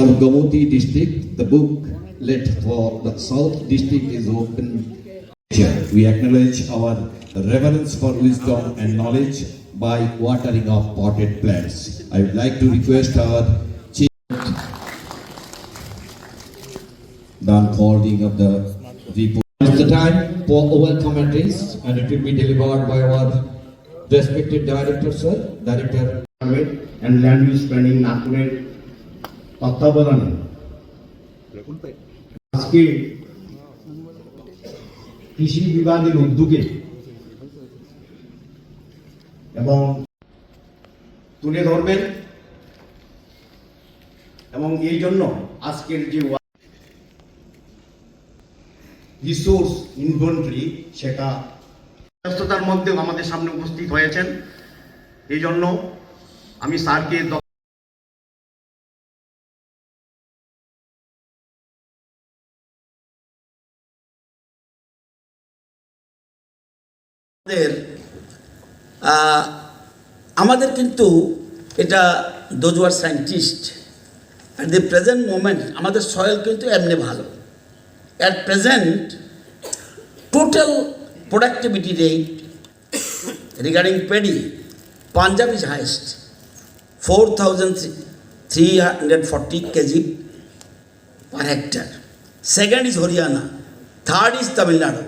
Of Gomoti district, the book Let for the South district is open. We acknowledge our reverence for wisdom and knowledge by watering of potted plants. I would like to request our chief The unfolding of the report. It's the time for oral commentaries and it will be delivered by our respected director, sir, director and land use planning, Nakuren তত্ত্বাবধানে আজকে কৃষি বিভাগের উদ্যোগে এবং তুলে ধরবেন এবং এই জন্য আজকের যে রিসোর্স ইনভেন্টরি সেটা ব্যস্ততার মধ্যেও আমাদের সামনে উপস্থিত হয়েছেন। এই জন্য আমি স্যারকে আমাদের আমাদের কিন্তু এটা those are scientist at the present moment আমাদের সয়েল কিন্তু এমনি ভালো at present total productivity rate regarding paddy Punjab is highest four thousand three hundred forty KG per hectare. Is Haryana. Third is Tamil Nadu.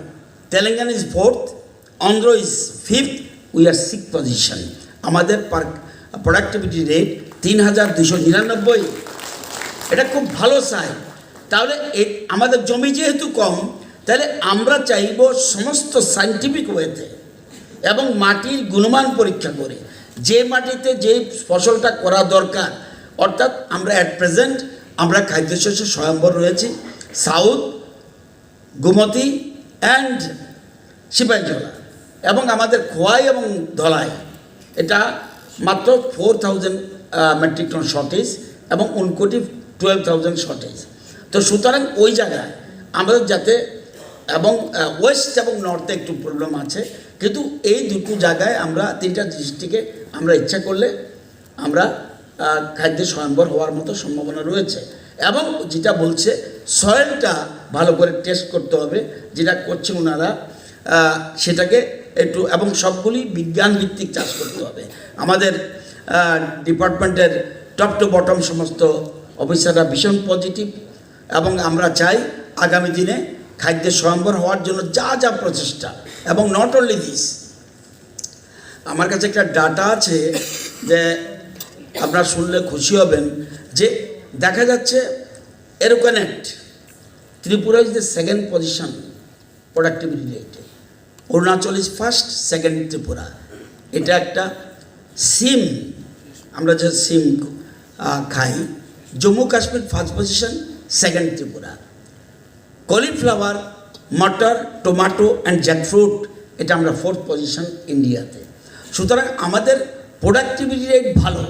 Telangana is fourth. Andhra is fifth we are sixth position আমাদের per productivity rate তিন হাজার দুশো নিরানব্বই। এটা খুব ভালো সাই তাহলে আমাদের জমি যেহেতু কম, তাহলে আমরা চাইব সমস্ত সাইন্টিফিক ওয়েতে এবং মাটির গুণমান পরীক্ষা করে। যে মাটিতে যে ফসলটা করা দরকার, অর্থাৎ আমরা অ্যাট প্রেজেন্ট আমরা খাদ্যশস্য স্বয়ম্বর রয়েছি। South, Gomati and Sipahijala. এবং আমাদের খোয়াই এবং ধলাই, এটা মাত্র four thousand metric ton shortage এবং উনকোটি টুয়েলভ থাউজেন্ড শর্টেজ তো সুতরাং ওই জায়গায় আমাদের যাতে এবং ওয়েস্ট এবং নর্থে একটু প্রবলেম আছে। কিন্তু এই দুটো জায়গায় আমরা তিনটা ডিস্ট্রিক্টে আমরা ইচ্ছা করলে আমরা খাদ্য স্বয়ম্বর হওয়ার মতো সম্ভাবনা রয়েছে। এবং যেটা বলছে সয়েলটা ভালো করে টেস্ট করতে হবে। যেটা করছে ওনারা সেটাকে একটু, এবং সবগুলি বিজ্ঞান ভিত্তিক চাষ করতে হবে। আমাদের ডিপার্টমেন্টের টপ টু বটম সমস্ত অফিসাররা ভীষণ পজিটিভ এবং আমরা চাই আগামী দিনে খাদ্যের স্বয়ম্বর হওয়ার জন্য যা যা প্রচেষ্টা, এবং নট অনলি দিস আমার কাছে একটা ডাটা আছে যে আপনারা শুনলে খুশি হবেন যে দেখা যাচ্ছে এরোকানেট Tripura is the second position productivity রেটে Arunachal is first second Tripura. এটা একটা সিম, আমরা যে সিম খাই। Jammu Kashmir first position second Tripura. Cauliflower, motor, tomato and jackfruit এটা আমরা ফোর্থ পজিশন ইন্ডিয়াতে। সুতরাং আমাদের প্রোডাক্টিভিটি রেট ভালো,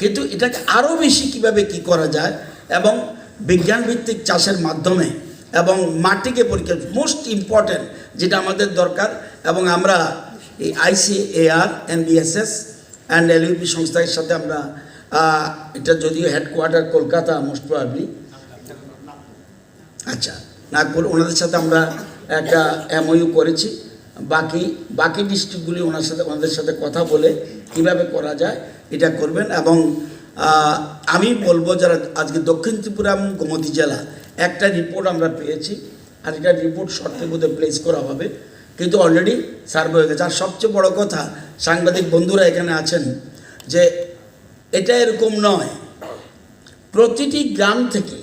কিন্তু এটাকে আরও বেশি কীভাবে কি করা যায় এবং বিজ্ঞানভিত্তিক চাষের মাধ্যমে এবং মাটিকে পরীক্ষা মোস্ট ইম্পর্ট্যান্ট যেটা আমাদের দরকার এবং আমরা এই আইসিএআর এনবিএসএস অ্যান্ড এলইউপি সংস্থার সাথে আমরা এটা যদিও হেডকোয়ার্টার কলকাতা মোস্ট প্রবাবলি আচ্ছা নাগপুর, ওনাদের সাথে আমরা একটা এমওইউ করেছি। বাকি বাকি ডিস্ট্রিক্টগুলি ওনার সাথে, ওনাদের সাথে কথা বলে কীভাবে করা যায় এটা করবেন এবং আমি বলব যারা আজকে দক্ষিণ ত্রিপুরা এবং গোমতী জেলা একটা রিপোর্ট আমরা পেয়েছি। আর এটা রিপোর্ট শর্টের মধ্যে প্লেস করা হবে। কিন্তু অলরেডি সার্ভে হয়ে গেছে। আর সবচেয়ে বড় কথা, সাংবাদিক বন্ধুরা এখানে আছেন যে এটা এরকম নয়। প্রতিটি গ্রাম থেকে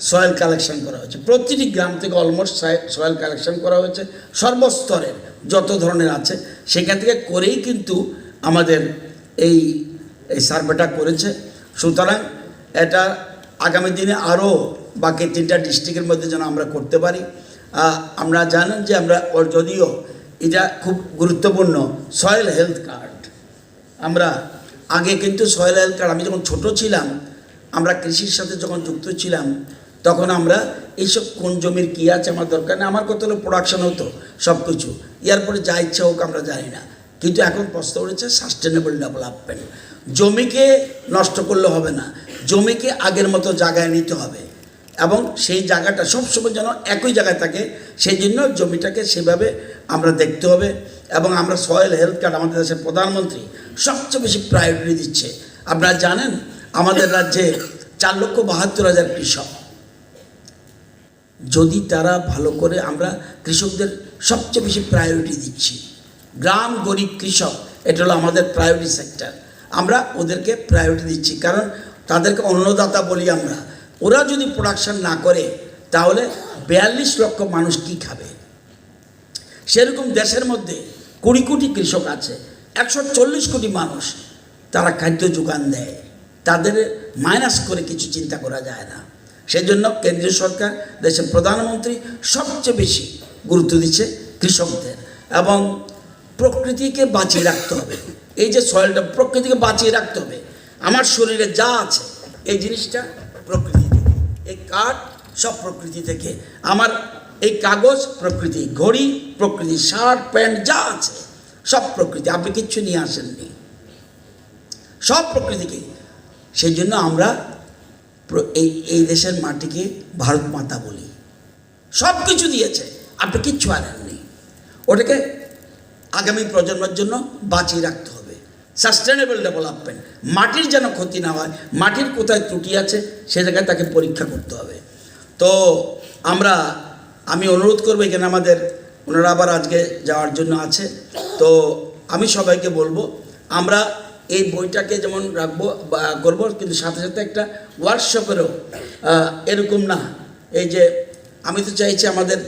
সয়েল কালেকশন করা হয়েছে। প্রতিটি গ্রাম থেকে অলমোস্ট সয়েল কালেকশন করা হয়েছে। সর্বস্তরের যত ধরনের আছে, সেখান থেকে করেই কিন্তু আমাদের এই এই সার্ভেটা করেছে। সুতরাং এটা আগামী দিনে আরও বাকি তিনটা ডিস্ট্রিক্টের মধ্যে যেন আমরা করতে পারি। আমরা জানেন যে আমরা যদিও এটা খুব গুরুত্বপূর্ণ সয়েল হেলথ কার্ড আমরা আগে কিন্তু সয়েল হেলথ কার্ড আমি যখন ছোট ছিলাম, আমরা কৃষির সাথে যখন যুক্ত ছিলাম, তখন আমরা এইসব কোন জমির কী আছে আমার দরকার নেই, আমার কত হলো প্রোডাকশন হতো সব কিছু ইয়ার পরে যা ইচ্ছা হোক আমরা জানি না। কিন্তু এখন প্রশ্ন উঠেছে সাস্টেনেবল ডেভেলপমেন্ট জমিকে নষ্ট করলে হবে না। জমিকে আগের মতো জায়গায় নিতে হবে। এবং সেই জায়গাটা সবসময় যেন একই জায়গায় থাকে, সেই জন্য জমিটাকে সেভাবে আমরা দেখতে হবে এবং আমরা সয়েল হেলথ কার্ড আমাদের দেশের প্রধানমন্ত্রী সবচেয়ে বেশি প্রায়োরিটি দিচ্ছে। আপনারা জানেন, আমাদের রাজ্যে চার লক্ষ বাহাত্তর হাজার কৃষক। যদি তারা ভালো করে আমরা কৃষকদের সবচেয়ে বেশি প্রায়োরিটি দিচ্ছি, গ্রাম গরিব কৃষক, এটা হলো আমাদের প্রায়োরিটি সেক্টর আমরা ওদেরকে প্রায়োরিটি দিচ্ছি। কারণ তাদেরকে অন্নদাতা বলি আমরা। ওরা যদি প্রোডাকশন না করে, তাহলে বিয়াল্লিশ লক্ষ মানুষ কি খাবে? সেরকম দেশের মধ্যে কুড়ি কোটি কৃষক আছে, একশো চল্লিশ কোটি মানুষ তারা খাদ্য যোগান দেয়। তাদের মাইনাস করে কিছু চিন্তা করা যায় না। সেজন্য কেন্দ্রীয় সরকার, দেশের প্রধানমন্ত্রী সবচেয়ে বেশি গুরুত্ব দিচ্ছে কৃষকদের। এবং প্রকৃতিকে বাঁচিয়ে রাখতে হবে। এই যে সয়েলটা প্রকৃতিকে বাঁচিয়ে রাখতে হবে আমার শরীরে যা আছে, এই জিনিসটা প্রকৃতি থেকে। এই কাঠ সব প্রকৃতি থেকে। আমার এই কাগজ প্রকৃতি, ঘড়ি প্রকৃতি, শার্ট, প্যান্ট, যা আছে, সব প্রকৃতি। আপনি কিচ্ছু নিয়ে আসেননি। সব প্রকৃতিকে। সেই জন্য আমরা এই এই দেশের মাটিকে ভারত মাতা বলি। সব কিছু দিয়েছে। আপনি কিচ্ছু আনেননি। ওটাকে আগামী প্রজন্মের জন্য বাঁচিয়ে রাখতে হবে। সাস্টেনেবল ডেভেলপমেন্ট মাটির যেন ক্ষতি না হয়, মাটির কোথায় ত্রুটি আছে, সে জায়গায় তাকে পরীক্ষা করতে হবে। তো আমরা, আমি অনুরোধ করব এখানে আমাদের, ওনারা আবার আজকে যাওয়ার জন্য আছে। তো আমি সবাইকে বলব, আমরা এই বইটাকে যেমন রাখব করব, কিন্তু সাথে সাথে একটা ওয়ার্কশপেরও এরকম না। এই যে, আমি তো চাইছি আমাদের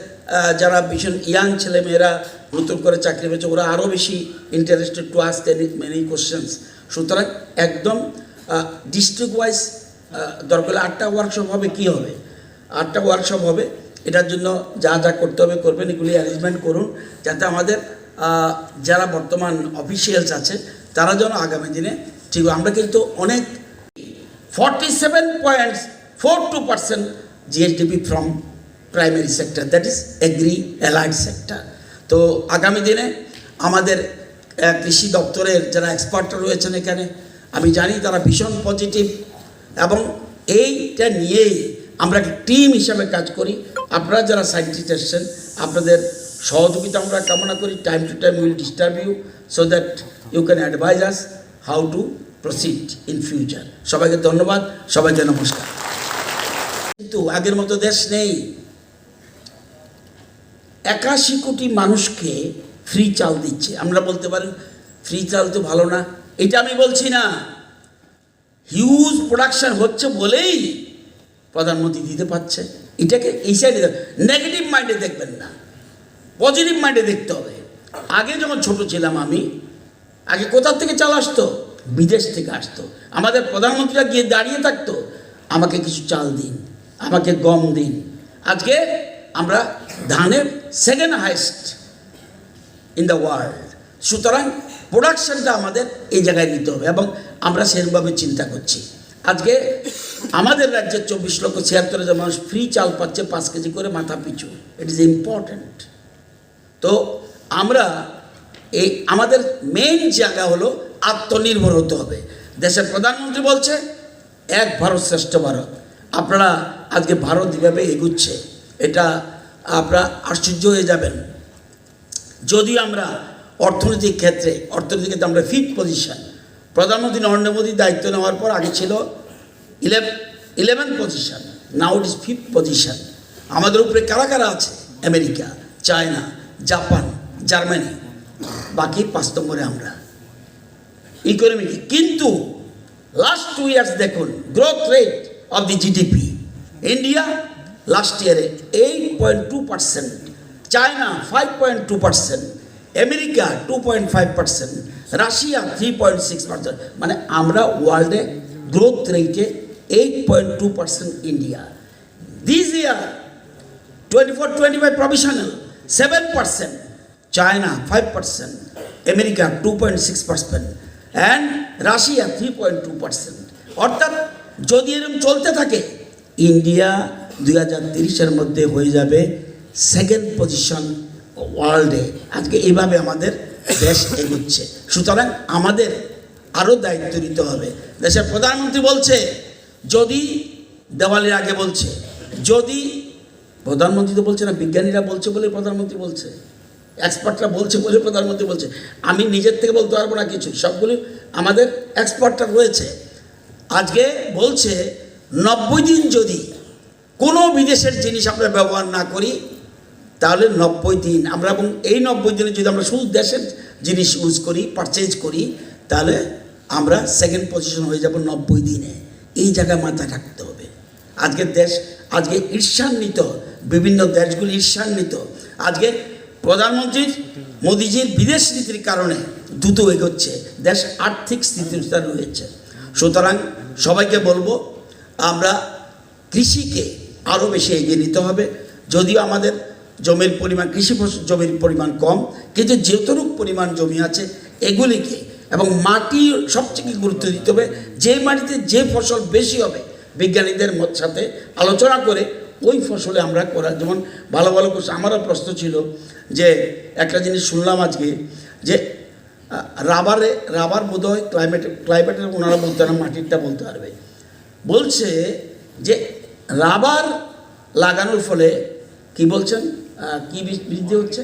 যারা ভীষণ ইয়াং ছেলেমেয়েরা নতুন করে চাকরি পেয়েছে, ওরা আরও বেশি interested to ask any many questions সুতরাং একদম ডিস্ট্রিক্ট ওয়াইজ দরকার আটটা ওয়ার্কশপ হবে, কি হবে? আটটা ওয়ার্কশপ হবে, এটার জন্য যা যা করতে হবে, করবেন, এগুলি অ্যারেঞ্জমেন্ট করুন, যাতে আমাদের যারা বর্তমান অফিসিয়ালস আছে, তারা যেন আগামী দিনে ঠিক, আমরা কিন্তু অনেক forty seven point four two percent GSDP from primary sector that is agri allied sector তো আগামী দিনে আমাদের কৃষি দপ্তরের যারা এক্সপার্ট রয়েছেন এখানে, আমি জানি তারা ভীষণ পজিটিভ এবং এইটা নিয়েই আমরা একটা টিম হিসাবে কাজ করি। আপনারা যারা সাইন্টিস্ট এসছেন, আপনাদের সহযোগিতা আমরা কামনা করি। Time to time will disturb you so that you can advise us how to proceed in future সবাইকে ধন্যবাদ, সবাইকে নমস্কার। কিন্তু আগের মতো দেশ নেই। একাশি কোটি মানুষকে ফ্রি চাল দিচ্ছে। আমরা বলতে পারেন ফ্রি চাল তো ভালো না। এটা আমি বলছি না। হিউজ প্রোডাকশন হচ্ছে বলেই প্রধানমন্ত্রী দিতে পারছে। এটাকে এই সাইডে নেগেটিভ মাইন্ডে দেখবেন না। পজিটিভ মাইন্ডে দেখতে হবে। আগে যখন ছোট ছিলাম আমি, আগে কোথার থেকে চাল আসতো? বিদেশ থেকে আসতো। আমাদের প্রধানমন্ত্রীরা গিয়ে দাঁড়িয়ে থাকতো, আমাকে কিছু চাল দিন, আমাকে গম দিন। আজকে আমরা ধানের second highest in the world সুতরাং প্রোডাকশনটা আমাদের এই জায়গায় নিতে হবে এবং আমরা সেরকমভাবে চিন্তা করছি। আজকে আমাদের রাজ্যে চব্বিশ লক্ষ ছিয়াত্তর হাজার মানুষ ফ্রি চাল পাচ্ছে পাঁচ কেজি করে মাথা পিছু। ইট ইজ ইম্পর্ট্যান্ট তো আমরা এই আমাদের মেইন জায়গা হলো আত্মনির্ভর হতে হবে। দেশের প্রধানমন্ত্রী বলছে, এক ভারত শ্রেষ্ঠ ভারত। আপনারা আজকে ভারত যেভাবে এগুচ্ছে, এটা আপনারা আশ্চর্য হয়ে যাবেন। যদিও আমরা অর্থনৈতিক ক্ষেত্রে অর্থনৈতিক ক্ষেত্রে আমরা ফিফথ পজিশন প্রধানমন্ত্রী নরেন্দ্র মোদীর দায়িত্ব নেওয়ার পর আগে ছিল eleven eleven position now it is fifth position আমাদের উপরে কারা কারা আছে? আমেরিকা, চায়না, জাপান, জার্মানি, বাকি পাঁচ নম্বরে আমরা। ইকোনমিক কিন্তু লাস্ট টু ইয়ার্স দেখুন growth rate of the GDP India last ইয়ারে eight point two percent China five point two percent America two point five percent Russia three point six percent মানে আমরা ওয়ার্ল্ডে গ্রোথ রেটে eight point two percent India this year 24 25 provisional 7% china 5% america 2.6% and russia 3.2% অর্থাৎ যদি এরকম চলতে থাকে India দুই হাজার তিরিশের মধ্যে হয়ে যাবে সেকেন্ড পজিশন ওয়ার্ল্ডে আজকে এইভাবে আমাদের দেশ এগোচ্ছে। সুতরাং আমাদের আরও দায়িত্ব নিতে হবে। দেশের প্রধানমন্ত্রী বলছে, যদি দেওয়ালির আগে বলছে, যদি প্রধানমন্ত্রী তো বলছে না, বিজ্ঞানীরা বলছে বলে প্রধানমন্ত্রী বলছে এক্সপার্টরা বলছে বলে প্রধানমন্ত্রী বলছে, আমি নিজের থেকে বলতে পারব না কিছু, সবগুলি আমাদের এক্সপার্টরা রয়েছে। আজকে বলছে, নব্বই দিন যদি কোনো বিদেশের জিনিস আমরা ব্যবহার না করি, তাহলে নব্বই দিন, আমরা এবং এই নব্বই দিনে যদি আমরা শুধু দেশের জিনিস ইউজ করি পারচেজ করি, তাহলে আমরা সেকেন্ড পজিশন হয়ে যাব নব্বই দিনে। এই জায়গায় মাথায় রাখতে হবে। আজকে দেশ, আজকে ঈর্ষান্বিত, বিভিন্ন দেশগুলি ঈর্ষান্বিত। আজকে প্রধানমন্ত্রীর, মোদিজির বিদেশ নীতির কারণে দ্রুত এগোচ্ছে, দেশ আর্থিক স্থিতিস্থান রয়েছে। সুতরাং সবাইকে বলব, আমরা কৃষিকে আরও বেশি এগিয়ে নিতে হবে। যদিও আমাদের জমির পরিমাণ, কৃষি জমির পরিমাণ কম, কিন্তু যতটুক পরিমাণ জমি আছে, এগুলিকে এবং মাটি সবচেয়ে গুরুত্ব দিতে হবে। যে মাটিতে যে ফসল বেশি হবে, বিজ্ঞানীদের সাথে আলোচনা করে ওই ফসলে আমরা করা, যেমন ভালো ভালো কোর্স আমারও প্রশ্ন ছিল যে, একটা জিনিস শুনলাম আজকে যে রাবারে, রাবার বোধ হয় ক্লাইমেট ক্লাইমেটের ওনারা বলতে না মাটিরটা বলতে পারবে। বলছে যে রাবার লাগানোর ফলে কি বলছেন? কি বৃদ্ধি হচ্ছে?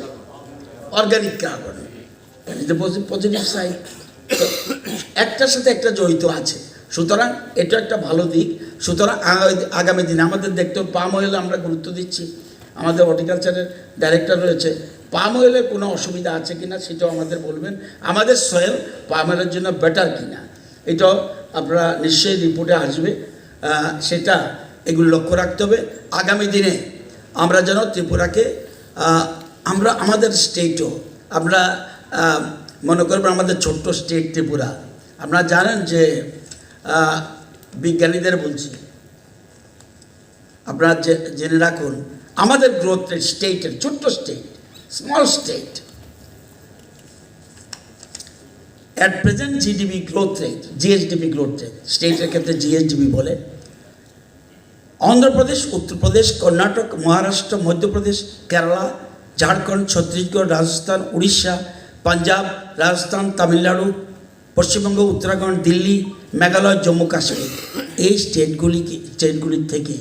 অর্গানিক কার্বন পজিটিভ সাইড একটার সাথে একটা জড়িত আছে। সুতরাং এটা একটা ভালো দিক। সুতরাং আগামী দিনে আমাদের দেখতে পাম অয়েল আমরা গুরুত্ব দিচ্ছি। আমাদের হর্টিকালচারের ডাইরেক্টর রয়েছে। পাম অয়েলের কোনো অসুবিধা আছে কি না সেটাও আমাদের বলবেন। আমাদের সয়েল পাম অয়েলের জন্য বেটার কিনা, এটাও আপনারা নিশ্চয়ই রিপোর্টে আসবে। সেটা এগুলো লক্ষ্য রাখতে হবে। আগামী দিনে আমরা যেন ত্রিপুরাকে আমরা আমাদের স্টেটও আমরা মনে করবেন আমাদের ছোট্ট স্টেট ত্রিপুরা। আপনারা জানেন যে বিজ্ঞানীদের বলছি, আপনারা জেনে রাখুন, আমাদের গ্রোথ রেট স্টেটের ছোট্ট state small state at present GDP growth rate GSDP growth rate স্টেটের ক্ষেত্রে জিএসডিপি বলে অন্ধ্রপ্রদেশ, উত্তরপ্রদেশ, কর্ণাটক, মহারাষ্ট্র, মধ্যপ্রদেশ, কেরালা, ঝাড়খণ্ড, ছত্তিশগড়, রাজস্থান, উড়িষ্যা, পাঞ্জাব, রাজস্থান, তামিলনাড়ু, পশ্চিমবঙ্গ, উত্তরাখণ্ড, দিল্লি, মেঘালয়, জম্মু, কাশ্মীর। এই স্টেটগুলি স্টেটগুলির থেকে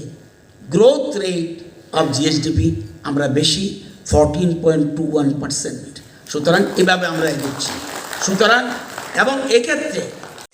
গ্রোথ রেট অফ জিএসডিপি আমরা বেশি fourteen point two one percent সুতরাং এভাবে আমরা এগোচ্ছি। সুতরাং, এবং এক্ষেত্রে